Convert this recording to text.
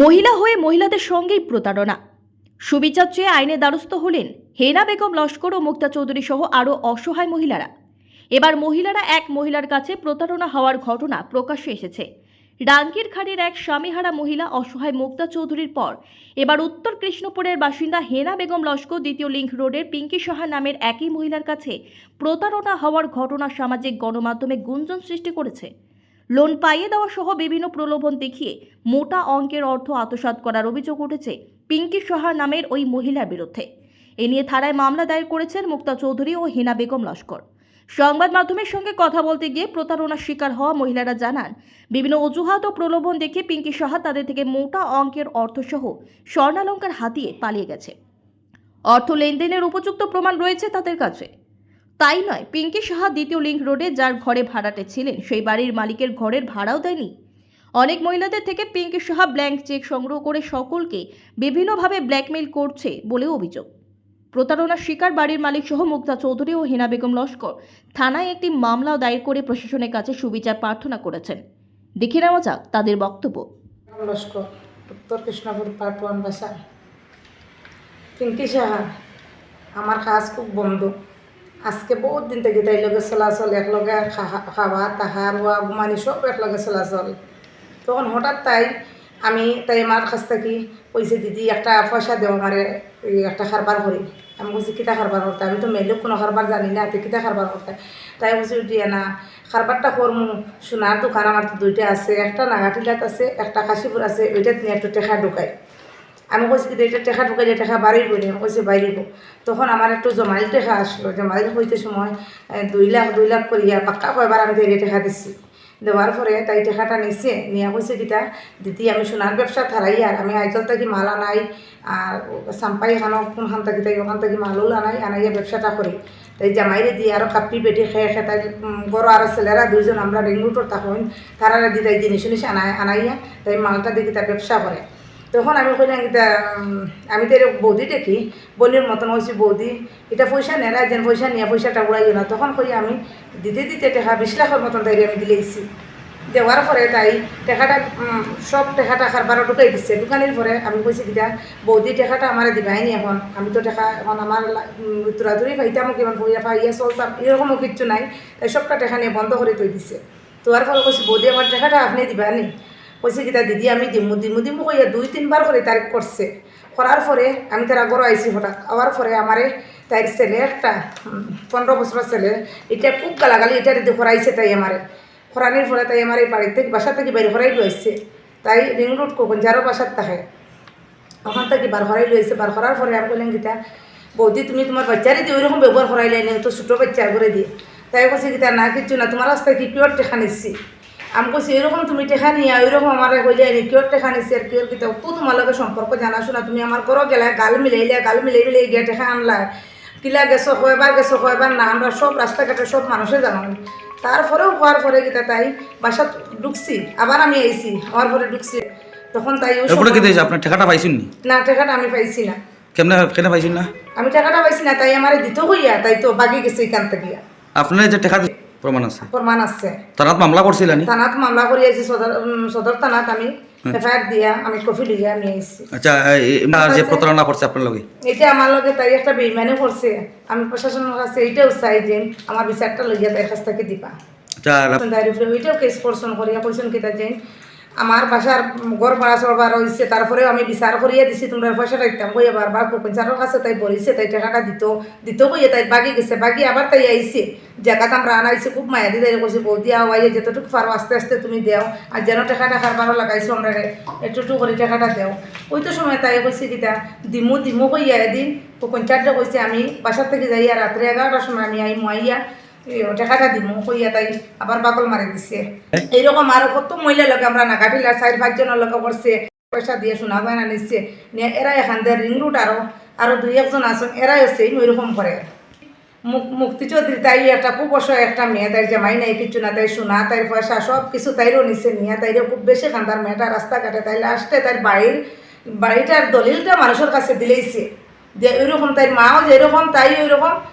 মহিলা হয়ে মহিলাদের সঙ্গেই প্রতারণা। সুবিচার চেয়ে আইনে দ্বারস্থ হলেন হেনা বেগম, লস্কর ও মুক্তা চৌধুরী সহ আরও অসহায় মহিলারা। এবার মহিলারা এক মহিলার কাছে প্রতারণা হওয়ার ঘটনা প্রকাশ্যে এসেছে। ডাঙ্কির খাড়ির এক স্বামীহারা মহিলা অসহায় মুক্তা চৌধুরীর পর এবার উত্তর কৃষ্ণপুরের বাসিন্দা হেনা বেগম, লস্কর দ্বিতীয় লিঙ্ক রোডের পিঙ্কি সাহা নামের একই মহিলার কাছে প্রতারণা হওয়ার ঘটনা সামাজিক গণমাধ্যমে গুঞ্জন সৃষ্টি করেছে। লোন পাইয়ে দেওয়া সহ বিভিন্ন প্রলোভন দেখিয়ে মোটা অঙ্কের অর্থ আত্মসাৎ করার অভিযোগ উঠেছে পিঙ্কি সাহা নামের ওই মহিলার বিরুদ্ধে। এ নিয়ে থানায় মামলা দায়ের করেছেন মুক্তা চৌধুরী ও হিনা বেগম লস্কর। সংবাদ মাধ্যমের সঙ্গে কথা বলতে গিয়ে প্রতারণার শিকার হওয়া মহিলারা জানান, বিভিন্ন অজুহাত ও প্রলোভন দেখে পিঙ্কি সাহা তাদের থেকে মোটা অঙ্কের অর্থসহ স্বর্ণালঙ্কার হাতিয়ে পালিয়ে গেছে। অর্থ লেনদেনের উপযুক্ত প্রমাণ রয়েছে তাদের কাছে। তাই নয়, পিঙ্কি সাহা দ্বিতীয় লিঙ্ক রোডে যার ঘরে ভাড়াটে ছিলেন, সেই বাড়ির মালিকের ঘরের ভাড়াও দেয়নি। অনেক মহিলাদের থেকে পিঙ্কি সাহা ব্ল্যাঙ্ক চেক সংগ্রহ করে সকলকে বিভিন্নভাবে ব্ল্যাকমেইল করছে বলেও অভিযোগ। প্রতারণার শিকার বাড়ির মালিক সহ মুক্তা চৌধুরী ও হেনা বেগম লস্কর থানায় একটি মামলাও দায়ের করে প্রশাসনের কাছে সুবিচার প্রার্থনা করেছেন। দেখে নেওয়া যাক তাদের বক্তব্য। উত্তর কৃষ্ণপুর পার্ট ওয়ান বাসা পিঙ্কি সাহা, আমার কাজ খুব বন্ধু। আজকে বহুত দিন থেকে তাই লগে চলাচল একলগে খাওয়া তাহা রোয়া ঘুমানি সব একলগে চলাচল। তখন হঠাৎ তাই, আমি তাই আমার কাছ থেকে কইছে দিদি, একটা পয়সা দেও আমারে একটা খারবার করি আমি বলছি কিতা খারবার করতে আমি তো মেলুক কোনো খারবার জানি না, তো কিতা খারবার করতে তাই বলছি দিয়ে না খারবারটা করমু সোনার দোকান আমার তো দুইটা আছে, একটা নাগাটিলাত আছে, একটা কাশিপুর আছে ওইটা নিয়ে একটু টেকা ঢুকাই আমি কইছি কি এটা টেকা ঢুকাইলে টেকা বাড়িব নি আমি কইছি বাইরিব তখন আমার একটু জমাইল টেকা আসলো জমাইল হইতে সময় দুই লাখ দুই লাখ করিয়া পাক্কা কয়বার আমি তাই টেকা দিছি দেওয়ার পরে তাই টেকাটা নিছে, নিয়ে কইছে কিতা দিদি, আমি সোনার ব্যবসা থারাই আর আমি আইজল থাকি মাল আনাই আর সাম্পাই এখানো কোনখান থাকি তাই, ওখান থাকি মালও আনাই আনাইয়া ব্যবসাটা করি তাই জামাইরে দিয়ে আরও কাপি বেটি খেয়ে খেয়ে তাই বড় আর ছেলেরা দুইজন, আমরা রেঙ্গুটোর থাকুন তারা দি তাই জিনিস জিনিস আনাই আনাইয়া তাই মালটা দেখি তাই ব্যবসা করে তখন আমি কইলাম উম, আমি তো বৌদি দেখি বলির মতন হয়েছি বৌদি এটা পয়সা নেয় না যেন পয়সা নিয়ে পয়সাটা উড়াইও না। তখন কই আমি দিতে দিতে টাকা বিশ লাখের মতন তাই আমি দিলেইছি দেওয়ার পরে তাই টেকাটা সব টেকাটা খারবারও ঢুকাই দিচ্ছে দোকানের পরে আমি কইছি কিটা বৌদি টেকাটা আমার দিবাই নি এখন। আমি তো টেকা এখন আমার তুরাতুরি পাইতাম কিমান পয়সা পাইয়া চলতাম এরকমও কিচ্ছু নাই। তাই সবটা টেকা নিয়ে বন্ধ করে তৈ দিছে। তোয়ার ফলে কইছি বৌদি আমার টেকাটা আপনি দিবানি? কইছে দিদি, আমি দিমু দিমু দিমু কইয়া দুই, তিনবার করে তারিখ করছে। করার পরে আমি তার আগর আইসি হঠাৎ। আবার পরে আমারে তাই ছেলে একটা পনেরো বছরের ছেলে, এটা খুব গালাগালি, এটা দিদি করাইছে তাই আমারে। খরানির ফলে তাই আমার এই বাড়ির থেকে, বাসা থেকে বাইরে হরাই লইছে তাই রিং রোড কখন যারও বাসার থাকে ওখান থেকে বার হরাই লইছে বার করার পরে আমি বললেন গীতা, বৌদি, তুমি তোমার বাচ্চারে দিয়ে ওইরকম ব্যবহার করাইলে না, তো ছোটো বাচ্চা করে দিয়ে। তাই বলছে গীতা, না কিচ্ছু না, তোমার রাস্তায় কি পিওর টেকা নিচ্ছি? আমি কইছি এরকম তুমি টেকা নিয়ে ওইরকম আমার হইলে নি কিওর টেকা নিচ্ছি আর কিওর কিতা তো তোমার লগে সম্পর্ক জানাশোনা তুমি আমার ঘরও গেলা গাল মিলাইলে গাল মিলাই মিলাই গিয়ে টেকা আনলা। কিলা গেছো কয়বার গেছো কয়বার না আমরা সব রাস্তাঘাটে সব মানুষে জানো তারপরেও হওয়ার পরে গীতা তাই বাসাত ঢুকছি আবার আমি আইছি হওয়ার পরে ঢুকছি। তখন তাই ওই এরপরে কি দিয়েছে আপনার টাকাটা পাইছেন নি? না টাকাটা আমি পাইছি না। কেমনে কেন পাইছেন না? আমি টাকাটা পাইছি না তাই আমার দিত হইয়া তাই তো বাকি গেছে এখান থেকে। আপনার যে টাকা প্রমাণ আছে? প্রমাণ আছে। তারা মামলা করছিলেন থানাত মামলা করি আইছি সদর সদর থানাত আমি এফআইআর দিয়া আমি কফি লিয়া আমি আইছি। আচ্ছা যে প্রতারণা করছে আপনার লগে? এটা আমার লগে তাই একটা বেইমানি করছে আমি প্রশাসনের কাছে এইটাও চাই যে আমার বিচারটা লইয়া তাই কাছ থেকে দিবা। আচ্ছা তাই উপরে ওইটাও কেস করছেন করিয়া কইছেন কিতা যে আমার বাসার ঘর ভাড়া চড়বার হয়েছে তারপরেও আমি বিচার করিয়া দিছি, তোমরা পয়সাটা দিতাম কইয়া বারবার পঞ্চায়েতের কাছে তাই বলিছে, তাই টাকাটা দিত দিত কইয়া তাই বাকি গেছে, বাকি আবার তাই আইছে। জায়গাতে আমরা আনাইছি খুব মায়া দি তাই কইছে বৌদি আওয়াইয়ে যতটুকু পারো, আস্তে আস্তে তুমি দেও আর যেন টাকাটা খারবারও লাগাইছো, আমরা একটু করে টাকাটা দেও ওই তো সময় তাই কইছে কিতা, দিমু দিমু কইয়া এদিন পঞ্চায়েতটা কইছে আমি বাসার থেকে যাইয়া রাত্রে এগারোটার সময় আমি আই আইয়া টাকাটা দিমু কইয়া তাই আবার বাকল মারি দিছে। এইরকম আরও কত মহিলা লোক আমরা না কাটিলা চার পাঁচজনের লোক করছে পয়সা দিয়ে শোনা বানা নিচ্ছে নিয়ে এরাই এখান দিয়ে রিং রুট আরও আরও দুই একজন আছেন এরাই হচ্ছে ওইরকম করে মুক মুক্তি চৌধুরী তাই একটা খুব অসহায় একটা মেয়ে তাই জামাই নাই কিছু না তাই শোনা তাই পয়সা সব কিছু তাইরও নিছে নিয়ে তাইরও খুব বেশি খান্দার মেয়েটা রাস্তাঘাটে তাই লাস্টে তাই বাড়ির বাড়িটার দলিলটা মানুষের কাছে দিলেইছে। যে ওইরকম তাই মাও যেরকম তাই ওইরকম